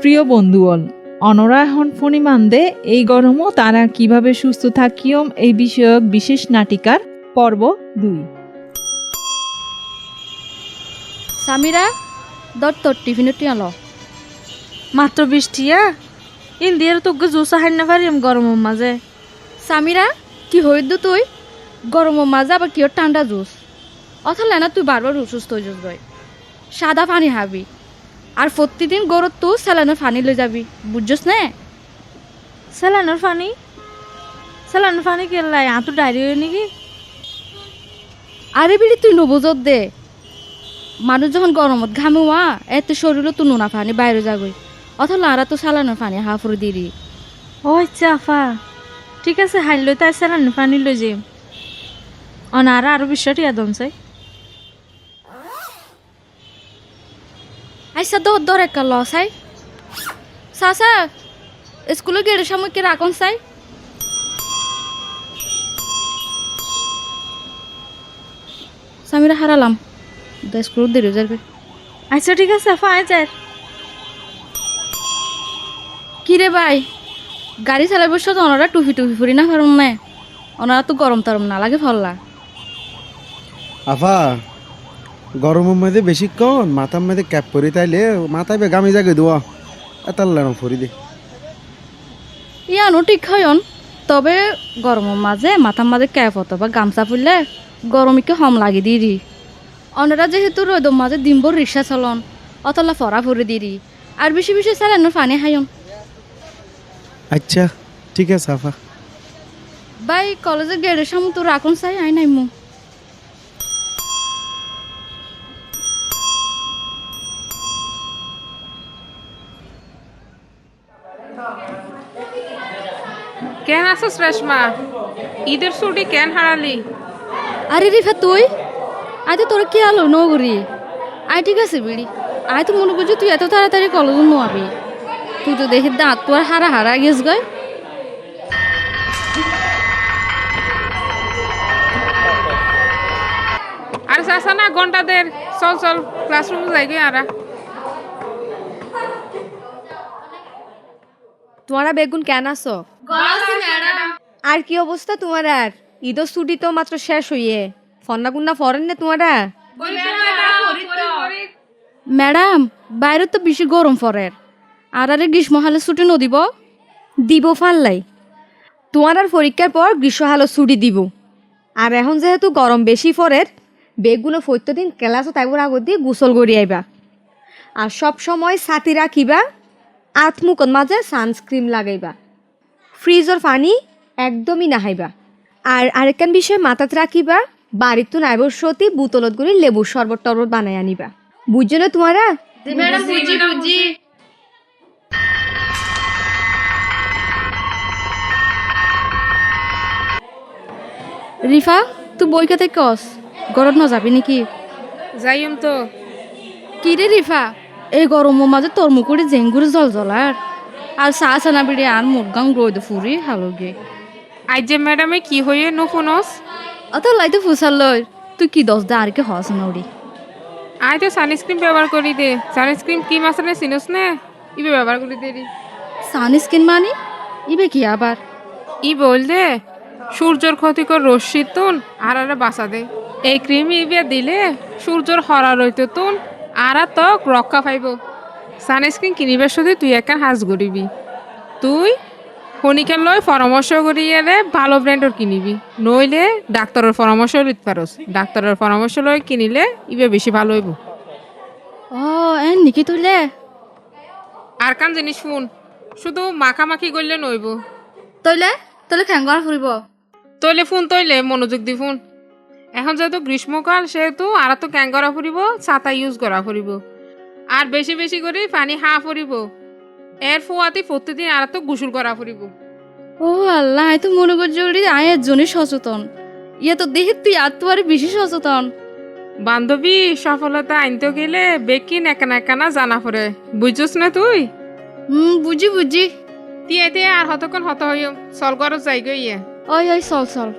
প্রিয় বন্ধুগণ, অনরা এখন ফণিমান্দে এই গরমও তারা কীভাবে সুস্থ থাকিয়ম এই বিষয়ক বিশেষ নাটিকার পর্ব দুই। সামিরা, দর তোর টিফিনটি আলো। মাত্র বৃষ্টিয়া? ইন্দিয়ার তোকে জুসা হাই না পারিম গরমের মাঝে। সামিরা, কি হইদ তুই? গরমের মাঝে আবার কিয় ঠান্ডা জুস। অথালে না তুই বারবার অসুস্থ হয়ে যাস সাদা পানি হাবি আর প্রতিদিন গরত তুই স্যালানের পানি লই যাবি বুঝছস না? স্যালানোর পানি? স্যালানোর পানি কেলাই আঁতু ডায়রি নাকি? আরে বিড়ি তুই নবুজত দে। মানুষ যখন গরমত ঘামুয়া এতে শরীরে তুই নোনা পানি বাইরে যাগই অথবা আরা তো স্যালানের পানি হাফুরে দিরি ও আচ্ছা আফা। ঠিক আছে হাইল তাই স্যালানোর পানি লই যাই। অনারা আরও বিশ্বটি আদম চাই আইসা দর দর একটা ল চাই চাচা স্কুলে গেটের সময় কি রাখন চাই সামিরা হারালাম। স্কুল দেরি যাবে। আচ্ছা ঠিক আছে যার কি রে ভাই? গাড়ি চালাই বসে তো ওনারা টুপি টুপি ফুরি না পারুন না। ওনারা তো গরম তরম না, লাগে ফল্লা। আফা গরমের মধ্যে বেশিক্ষণ মাথার মধ্যে ক্যাপ পরি তাইলে মাথায় বে গামি জাগে দেওয়া এতাল্লাম ফরি দে। ইয়ানো ঠিক হয়ন। তবে গরমের মাঝে মাথার মাঝে ক্যাপ হতো বা গামছা ফুললে গরমিকে হম লাগি দিরি। ওনারা যেহেতু রোদর মাঝে দিনভর রিক্সা চলন অতলা ফরা ফুরে দিরি। আর বেশি বেশি চালানোর পানি হাইন আচ্ছা ঠিক আছে আফা। ভাই কলেজে গেটের সামনে তো রাখুন চাই আই নাই মু। কেন আসস রেশমা? ঈদের ছুটি কেন হারালি? আরে রিফা তুই? তো তোর কি আলো নগরি? আই ঠিক আছে বিড়ি। আই তো মনে করছি তুই এত তাড়াতাড়ি কলেজ নোয়াবি। তুই তো দেখি দাঁত তো আর হারা হারা গেছ গয়। আর চাষা না ঘণ্টা দের চল চল ক্লাসরুম যাই গে আরা। তোমারা বেগুন কেন আসো আর কি অবস্থা তোমার আর? ঈদের ছুটি তো মাত্র শেষ হইয়ে। ফন্না গুন্না ফরেন না তোমারা? ম্যাডাম বাইরে তো বেশি গরম পড়ে। আর আরে গ্রীষ্মকালে ছুটি নদিব দিব? দিব ফাল্লাই তোমার আর পরীক্ষার পর গ্রীষ্মকাল ছুটি দিব। আর এখন যেহেতু গরম বেশি ফরের বেগুনো ফৈত্য দিন ক্লাসও তাইবার আগত দিয়ে গোসল করি আইবা। আর সব সময় ছাতি রাখিবা আত্মুকন মাঝে সানস্ক্রিন লাগাইবা। ফ্রিজর পানি একদমই নাহাইবা। আর আরেকখান বিষয় মাথাত রাখিবা বাড়ির তো নাইবর সতী বুতলত করে লেবুর শরবত টরবত বানাই আনিবা। বুঝছ না তোমারা? রিফা তুই বই খাতে কস গরম ন যাবি নাকি? যাইম তো। কি রে রিফা? এই গরমের মাঝে তোর মুকুড়ি জেঙ্গুরে জল জলার। আর চা চানা বিড়ি আর মুখ গাং রোদ ফুরি হালো গে আজ যে ম্যাডামে কি হয়ে নো ফোনস অত লাইতে ফুসাল লই তুই কি দশ দা আর কি হস নৌড়ি আই তো সানস্ক্রিন ব্যবহার করি দে। সানস্ক্রিন কি মাসানে চিনস নে? ইবে ব্যবহার করি দে। সানস্ক্রিন মানি? ইবে কি আবার ই বল দে সূর্যর ক্ষতিকর রশ্মি তুন আর আরে বাঁচা দে। এই ক্রিম ইবে দিলে সূর্যর হরা রইতে তুন আর তক রক্ষা পাইব। সানস্ক্রিন কিনিবার শুধু তুই একখান হাজ করিবি তুই খনিকের লয় পরামর্শ করিয়ে ভালো ব্র্যান্ডর কিনিবি। নইলে ডাক্তারের পরামর্শ লইতে পারস ডাক্তারের পরামর্শ লয় কিনিলে ইবে বেশি ভালো হইব। ও এন নিকি তুইলে আর কান জিনিস শুন। শুধু মাখামাখি করলে নইব। তইলে? তইলে খ্যাঙ্গার ফুরিব তৈলে ফোন তৈলে মনোযোগ দি ফোন। এখন যেহেতু গ্রীষ্মকাল সেহেতু আর তো ক্যাং করা ফুরিব ছাতা ইউজ করা ফুরিব। আর বেশি বেশি করে পানি হা ফুরিব। এর ফুয়াতি প্রতিদিন আর তো গোসল করা ফুরিব। ও আল্লাহ আই তো মনে করছি আয় একজনই সচেতন। ইয়ে তো দেখি তুই আর তো আর বেশি সচেতন। বান্ধবী সফলতা আনতে গেলে বেকি নেকা নেকানা জানা পড়ে। বুঝছস না তুই? হুম বুঝি বুঝি। তিয়া তিয়া আর হতক্ষণ হত হইম চল করো যাই গিয়ে ওই ওই চল চল।